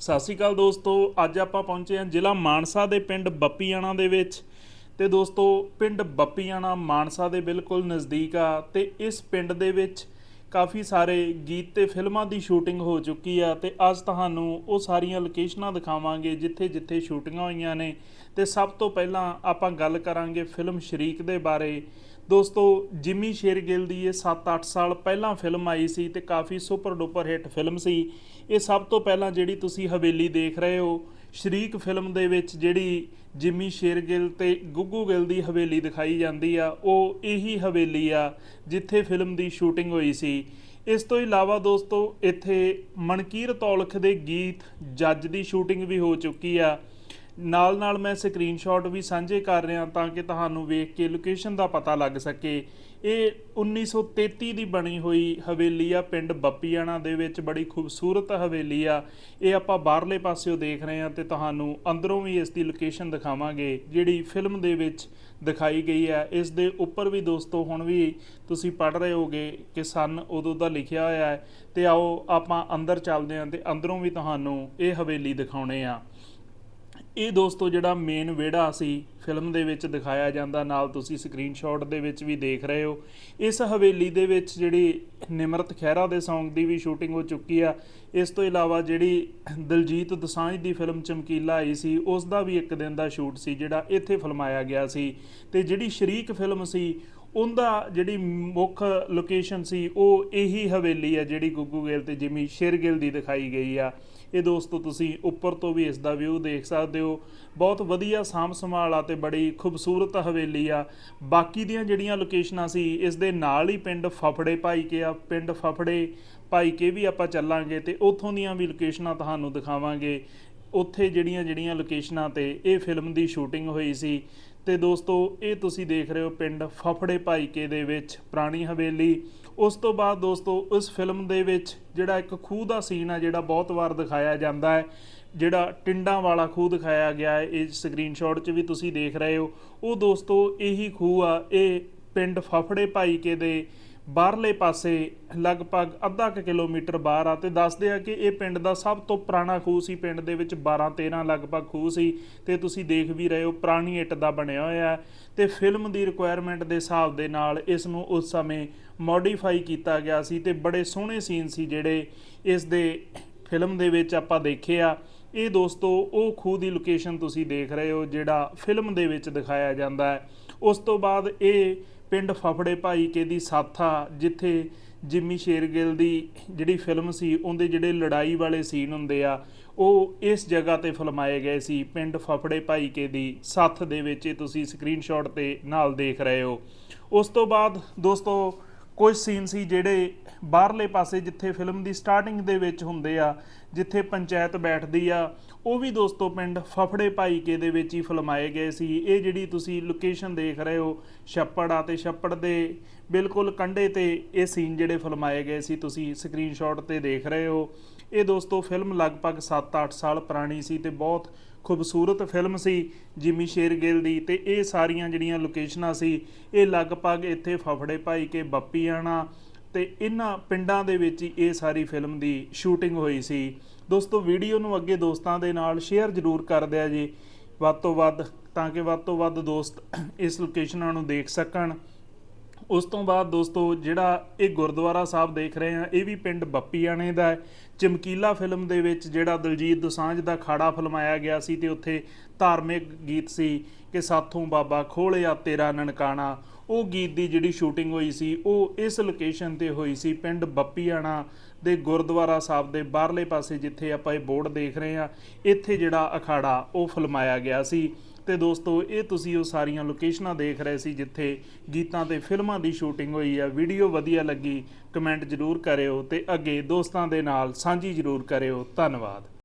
ਸਤਿ ਸ਼੍ਰੀ ਅਕਾਲ ਦੋਸਤੋ, ਅੱਜ ਆਪਾਂ ਪਹੁੰਚੇ ਹਾਂ ਜ਼ਿਲ੍ਹਾ ਮਾਨਸਾ ਦੇ ਪਿੰਡ ਬੱਪੀਆਣਾ ਦੇ ਵਿੱਚ। ਤੇ ਦੋਸਤੋ, ਪਿੰਡ ਬੱਪੀਆਣਾ ਮਾਨਸਾ ਦੇ ਬਿਲਕੁਲ ਨਜ਼ਦੀਕ ਆ ਤੇ ਇਸ ਪਿੰਡ ਦੇ ਵਿੱਚ ਕਾਫੀ ਸਾਰੇ ਗੀਤ ਤੇ ਫਿਲਮਾਂ ਦੀ ਸ਼ੂਟਿੰਗ ਹੋ ਚੁੱਕੀ ਆ ਤੇ ਅੱਜ ਤੁਹਾਨੂੰ ਉਹ ਸਾਰੀਆਂ ਲੋਕੇਸ਼ਨਾਂ ਦਿਖਾਵਾਂਗੇ ਜਿੱਥੇ ਜਿੱਥੇ ਸ਼ੂਟਿੰਗਾਂ ਹੋਈਆਂ ਨੇ। ਤੇ ਸਭ ਤੋਂ ਪਹਿਲਾਂ ਆਪਾਂ ਗੱਲ ਕਰਾਂਗੇ ਫਿਲਮ ਸ਼ਰੀਕ ਦੇ ਬਾਰੇ। ਦੋਸਤੋ, ਜਿਮੀ ਸ਼ੇਰਗਿੱਲ ਦੀ ਇਹ 7-8 ਸਾਲ ਪਹਿਲਾਂ ਫਿਲਮ ਆਈ ਸੀ ਤੇ ਕਾਫੀ ਸੁਪਰ ਡੁਪਰ ਹਿੱਟ ਫਿਲਮ ਸੀ। ਇਹ ਸਭ ਤੋਂ ਪਹਿਲਾਂ ਜਿਹੜੀ ਤੁਸੀਂ ਹਵੇਲੀ ਦੇਖ ਰਹੇ ਹੋ, ਸ਼ਰੀਕ ਫਿਲਮ ਦੇ ਵਿੱਚ ਜਿਹੜੀ ਜਿਮੀ ਸ਼ੇਰਗਿੱਲ ਤੇ ਗੁੱਗੂ ਗਿੱਲ ਦੀ ਹਵੇਲੀ ਦਿਖਾਈ ਜਾਂਦੀ ਆ, ਉਹ ਇਹੀ ਹਵੇਲੀ ਆ ਜਿੱਥੇ ਫਿਲਮ ਦੀ ਸ਼ੂਟਿੰਗ ਹੋਈ ਸੀ। ਇਸ ਤੋਂ ਇਲਾਵਾ ਦੋਸਤੋ, ਇੱਥੇ ਮਨਕੀਰ ਤੌਲਖ ਦੇ ਗੀਤ ਜੱਜ ਦੀ ਸ਼ੂਟਿੰਗ ਵੀ ਹੋ ਚੁੱਕੀ ਆ। ਨਾਲ ਨਾਲ ਮੈਂ ਸਕਰੀਨਸ਼ਾਟ ਵੀ ਸਾਂਝੇ ਕਰ ਰਿਹਾ ਤਾਂ ਕਿ ਤੁਹਾਨੂੰ ਵੇਖ ਕੇ ਲੋਕੇਸ਼ਨ ਦਾ ਪਤਾ ਲੱਗ ਸਕੇ। ਇਹ 1933 ਦੀ ਬਣੀ ਹੋਈ ਹਵੇਲੀ ਆ, ਪਿੰਡ ਬੱਪੀਆਣਾ ਦੇ ਵਿੱਚ ਬੜੀ ਖੂਬਸੂਰਤ ਹਵੇਲੀ ਆ। ਇਹ ਆਪਾਂ ਬਾਹਰਲੇ ਪਾਸਿਓਂ ਦੇਖ ਰਹੇ ਹਾਂ ਤੇ ਤੁਹਾਨੂੰ ਅੰਦਰੋਂ ਵੀ ਇਸ ਦੀ ਲੋਕੇਸ਼ਨ ਦਿਖਾਵਾਂਗੇ, ਜਿਹੜੀ ਫਿਲਮ ਦੇ ਵਿੱਚ ਦਿਖਾਈ ਗਈ ਹੈ ਇਸ ਦੇ ਉੱਪਰ ਵੀ ਦੋਸਤੋ, ਹੁਣ ਵੀ ਤੁਸੀਂ ਪੜ ਰਹੇ ਹੋਗੇ ਕਿ ਸਨ ਉਦੋਂ ਦਾ ਲਿਖਿਆ ਹੋਇਆ ਹੈ। ਤੇ ਆਓ ਆਪਾਂ ਅੰਦਰ ਚੱਲਦੇ ਹਾਂ ਤੇ ਅੰਦਰੋਂ ਵੀ ਤੁਹਾਨੂੰ ਇਹ ਹਵੇਲੀ ਦਿਖਾਉਣੇ ਆ ਇਹ ਦੋਸਤੋ ਜਿਹੜਾ ਮੇਨ ਵਿਹੜਾ ਸੀ ਫਿਲਮ ਦੇ ਵਿੱਚ ਦਿਖਾਇਆ ਜਾਂਦਾ, ਨਾਲ ਤੁਸੀਂ ਸਕਰੀਨਸ਼ਾਟ ਦੇ ਵਿੱਚ ਵੀ ਦੇਖ ਰਹੇ ਹੋ। ਇਸ ਹਵੇਲੀ ਦੇ ਵਿੱਚ ਜਿਹੜੀ ਨਿਮਰਤ ਖਹਿਰਾ ਦੇ Song ਦੀ ਵੀ ਸ਼ੂਟਿੰਗ ਹੋ ਚੁੱਕੀ ਆ। ਇਸ ਤੋਂ ਇਲਾਵਾ ਜਿਹੜੀ ਦਲਜੀਤ ਦਸਾਂਝ ਦੀ ਫਿਲਮ ਚਮਕੀਲਾ ਆਈ ਸੀ ਉਸ ਦਾ ਵੀ ਇੱਕ ਦਿਨ ਦਾ ਸ਼ੂਟ ਸੀ, ਜਿਹੜਾ ਇੱਥੇ ਫਿਲਮਾਇਆ ਗਿਆ ਸੀ। ਤੇ ਜਿਹੜੀ ਸ਼ਰੀਕ ਫਿਲਮ ਸੀ ਉਹਦਾ ਜਿਹੜੀ ਮੁੱਖ ਲੋਕੇਸ਼ਨ ਸੀ, ਉਹ ਇਹੀ ਹਵੇਲੀ ਆ ਜਿਹੜੀ ਗੁੱਗੂ ਗਿੱਲ ਤੇ ਜਿਮੀ ਸ਼ੇਰਗਿੱਲ ਦੀ ਦਿਖਾਈ ਗਈ ਆ। ਇਹ ਦੋਸਤੋ, ਤੁਸੀਂ ਉੱਪਰ ਤੋਂ ਵੀ ਇਸ ਦਾ ਵਿਊ ਦੇਖ ਸਕਦੇ ਹੋ। ਬਹੁਤ ਵਧੀਆ ਸਾਂਭ ਸੰਭਾਲ ਆ ਤੇ ਬੜੀ ਖੂਬਸੂਰਤ ਹਵੇਲੀ ਆ। ਬਾਕੀ ਦੀਆਂ ਜਿਹੜੀਆਂ ਲੋਕੇਸ਼ਨਾਂ ਸੀ, ਇਸ ਦੇ ਨਾਲ ਹੀ ਪਿੰਡ ਫਫੜੇ ਭਾਈ ਕੇ ਆ। ਪਿੰਡ ਫਫੜੇ ਭਾਈ ਕੇ ਵੀ ਆਪਾਂ ਚੱਲਾਂਗੇ ਤੇ ਉੱਥੋਂ ਦੀਆਂ ਵੀ ਲੋਕੇਸ਼ਨਾਂ ਤੁਹਾਨੂੰ ਦਿਖਾਵਾਂਗੇ। ਉੱਥੇ ਜਿਹੜੀਆਂ ਜਿਹੜੀਆਂ ਲੋਕੇਸ਼ਨਾਂ ਤੇ ਇਹ ਫਿਲਮ ਦੀ ਸ਼ੂਟਿੰਗ ਹੋਈ ਸੀ। ਤੇ ਦੋਸਤੋ, ਇਹ ਤੁਸੀਂ ਦੇਖ ਰਹੇ ਹੋ ਪਿੰਡ ਫਫੜੇ ਭਾਈਕੇ ਦੇ ਵਿੱਚ, ਪੁਰਾਣੀ ਹਵੇਲੀ। ਉਸ ਤੋਂ ਬਾਅਦ ਦੋਸਤੋ ਇਸ ਫਿਲਮ ਦੇ ਵਿੱਚ ਜਿਹੜਾ ਇੱਕ ਖੂਹ ਦਾ ਸੀਨ ਆ, ਜਿਹੜਾ ਬਹੁਤ ਵਾਰ ਦਿਖਾਇਆ ਜਾਂਦਾ ਹੈ, ਜਿਹੜਾ ਟਿੰਡਾਂ ਵਾਲਾ ਖੂਹ ਦਿਖਾਇਆ ਗਿਆ ਹੈ, ਇਹ ਸਕਰੀਨਸ਼ਾਟ 'ਚ ਵੀ ਤੁਸੀਂ ਦੇਖ ਰਹੇ ਹੋ। ਉਹ ਦੋਸਤੋ, ਇਹੀ ਖੂਹ ਆ, ਇਹ ਪਿੰਡ ਫਫੜੇ ਭਾਈਕੇ ਦੇ ਬਾਹਰਲੇ ਪਾਸੇ ਲਗਭਗ ਅੱਧਾ ਕੁ ਕਿਲੋਮੀਟਰ ਬਾਹਰ ਆ ਤੇ ਦੱਸਦੇ ਆ ਕਿ ਇਹ ਪਿੰਡ ਦਾ ਸਭ ਤੋਂ ਪੁਰਾਣਾ ਖੂਹ ਸੀ। ਪਿੰਡ ਦੇ ਵਿੱਚ 12 13 ਲਗਭਗ ਖੂਹ ਸੀ ਤੇ ਤੁਸੀਂ ਦੇਖ ਵੀ ਰਹੇ ਹੋ ਪੁਰਾਣੀ ਇੱਟ ਦਾ ਬਣਿਆ ਹੋਇਆ ਹੈ ਤੇ ਫਿਲਮ ਦੀ ਰਿਕੁਆਇਰਮੈਂਟ ਦੇ ਹਿਸਾਬ ਦੇ ਨਾਲ ਇਸ ਨੂੰ ਉਸ ਸਮੇਂ ਮੋਡੀਫਾਈ ਕੀਤਾ ਗਿਆ ਸੀ ਤੇ ਬੜੇ ਸੋਹਣੇ ਸੀਨ ਸੀ ਜਿਹੜੇ ਇਸ ਦੇ ਫਿਲਮ ਦੇ ਵਿੱਚ ਆਪਾਂ ਦੇਖੇ ਆ। ਇਹ ਦੋਸਤੋ, ਉਹ ਖੂਹ ਦੀ ਲੋਕੇਸ਼ਨ ਤੁਸੀਂ ਦੇਖ ਰਹੇ ਹੋ, ਜਿਹੜਾ ਫਿਲਮ ਦੇ ਵਿੱਚ ਦਿਖਾਇਆ ਜਾਂਦਾ ਹੈ। ਉਸ ਤੋਂ ਬਾਅਦ ਇਹ ਪਿੰਡ ਫਫੜੇ ਭਾਈ ਕੇ ਦੀ ਸਾਥਾ ਜਿੱਥੇ ਜਿੰਮੀ ਸ਼ੇਰਗਿੱਲ ਦੀ ਜਿਹੜੀ ਫਿਲਮ ਸੀ, ਉਹਦੇ ਜਿਹੜੇ ਲੜਾਈ ਵਾਲੇ ਸੀਨ ਹੁੰਦੇ ਆ, ਉਹ ਇਸ ਜਗ੍ਹਾ ਤੇ ਫਿਲਮਾਏ ਗਏ ਸੀ। ਪਿੰਡ ਫਫੜੇ ਭਾਈ ਕੇ ਦੀ ਸੱਥ ਦੇ ਵਿੱਚ ਇਹ ਤੁਸੀਂ ਸਕਰੀਨਸ਼ਾਟ ਤੇ ਨਾਲ ਦੇਖ ਰਹੇ ਹੋ। ਉਸ ਤੋਂ ਬਾਅਦ ਦੋਸਤੋ, ਕੁਝ ਸੀਨ ਸੀ ਜਿਹੜੇ ਬਾਹਰਲੇ ਪਾਸੇ ਜਿੱਥੇ ਫਿਲਮ ਦੀ ਸਟਾਰਟਿੰਗ ਦੇ ਵਿੱਚ ਹੁੰਦੇ ਆ, ਜਿੱਥੇ ਪੰਚਾਇਤ ਬੈਠਦੀ ਆ, ਉਹ ਵੀ ਦੋਸਤੋ ਪਿੰਡ ਫਫੜੇ ਭਾਈਕੇ ਦੇ ਵਿੱਚ ਹੀ ਫਿਲਮਾਏ ਗਏ ਸੀ। ਇਹ ਜਿਹੜੀ ਤੁਸੀਂ ਲੋਕੇਸ਼ਨ ਦੇਖ ਰਹੇ ਹੋ, ਛੱਪੜ ਆ ਤੇ ਛੱਪੜ ਦੇ ਬਿਲਕੁਲ ਕੰਢੇ ਤੇ ਇਹ ਸੀਨ ਜਿਹੜੇ ਫਿਲਮਾਏ ਗਏ ਸੀ, ਤੁਸੀਂ ਸਕਰੀਨਸ਼ਾਟ ਤੇ ਦੇਖ ਰਹੇ ਹੋ। ਇਹ ਦੋਸਤੋ ਫਿਲਮ ਲਗਭਗ 7-8 ਸਾਲ ਪੁਰਾਣੀ ਸੀ ਤੇ ਬਹੁਤ ਖੂਬਸੂਰਤ ਫਿਲਮ ਸੀ, ਜਿਮੀ ਸ਼ੇਰਗਿੱਲ ਦੀ ਤੇ ਇਹ ਸਾਰੀਆਂ ਜਿਹੜੀਆਂ ਲੋਕੇਸ਼ਨਾਂ ਸੀ, ਇਹ ਲਗਭਗ ਇੱਥੇ ਫਫੜੇ ਭਾਈ ਕੇ ਬੱਪੀਆਣਾ ਤੇ ਇਹਨਾਂ ਪਿੰਡਾਂ ਦੇ ਵਿੱਚ ਹੀ ਇਹ ਸਾਰੀ ਫਿਲਮ ਦੀ ਸ਼ੂਟਿੰਗ ਹੋਈ ਸੀ। ਦੋਸਤੋ, ਵੀਡੀਓ ਨੂੰ ਅੱਗੇ ਦੋਸਤਾਂ ਦੇ ਨਾਲ ਸ਼ੇਅਰ ਜ਼ਰੂਰ ਕਰ ਦਿਆ ਜੀ। ਵੱਧ ਤੋਂ ਵੱਧ, ਤਾਂ ਕਿ ਵੱਧ ਤੋਂ ਵੱਧ ਦੋਸਤ ਇਸ ਲੋਕੇਸ਼ਨਾਂ ਨੂੰ ਦੇਖ ਸਕਣ। ਉਸ ਤੋਂ ਬਾਅਦ ਦੋਸਤੋ, ਜਿਹੜਾ ਇਹ ਗੁਰਦੁਆਰਾ ਸਾਹਿਬ ਦੇਖ ਰਹੇ ਆ ਇਹ ਵੀ ਪਿੰਡ ਬੱਪੀਆਣੇ ਦਾ ਹੈ। ਚਮਕੀਲਾ ਫਿਲਮ ਦੇ ਵਿੱਚ ਜਿਹੜਾ ਦਲਜੀਤ ਦੋਸਾਂਝ ਦਾ ਖਾੜਾ ਫਿਲਮਾਇਆ ਗਿਆ ਸੀ ਤੇ ਉੱਥੇ ਧਾਰਮਿਕ ਗੀਤ ਸੀ ਕਿ ਸਾਥੋਂ ਬਾਬਾ ਖੋਲਿਆ ਤੇਰਾ ਨਨਕਾਣਾ। ਉਹ ਗੀਤ ਦੀ ਜਿਹੜੀ ਸ਼ੂਟਿੰਗ ਹੋਈ ਸੀ, ਉਹ ਇਸ ਲੋਕੇਸ਼ਨ ਤੇ ਹੋਈ ਸੀ ਪਿੰਡ ਬੱਪੀਆਣਾ ਦੇ ਗੁਰਦੁਆਰਾ ਸਾਹਿਬ ਦੇ ਬਾਹਰਲੇ ਪਾਸੇ, ਜਿੱਥੇ ਆਪਾਂ ਇਹ ਬੋਰਡ ਦੇਖ ਰਹੇ ਆ ਇੱਥੇ ਜਿਹੜਾ ਅਖਾੜਾ, ਉਹ ਫਿਲਮਾਇਆ ਗਿਆ ਸੀ। ਤੇ ਦੋਸਤੋ, ਇਹ ਤੁਸੀਂ ਉਹ ਸਾਰੀਆਂ ਲੋਕੇਸ਼ਨਾਂ ਦੇਖ ਰਹੇ ਸੀ ਜਿੱਥੇ ਗੀਤਾਂ ਤੇ ਫਿਲਮਾਂ ਦੀ ਸ਼ੂਟਿੰਗ ਹੋਈ ਆ। ਵੀਡੀਓ ਵਧੀਆ ਲੱਗੀ ਕਮੈਂਟ ਜ਼ਰੂਰ ਕਰਿਓ ਤੇ ਅੱਗੇ ਦੋਸਤਾਂ ਦੇ ਨਾਲ ਸਾਂਝੀ ਜ਼ਰੂਰ ਕਰਿਓ। ਧੰਨਵਾਦ।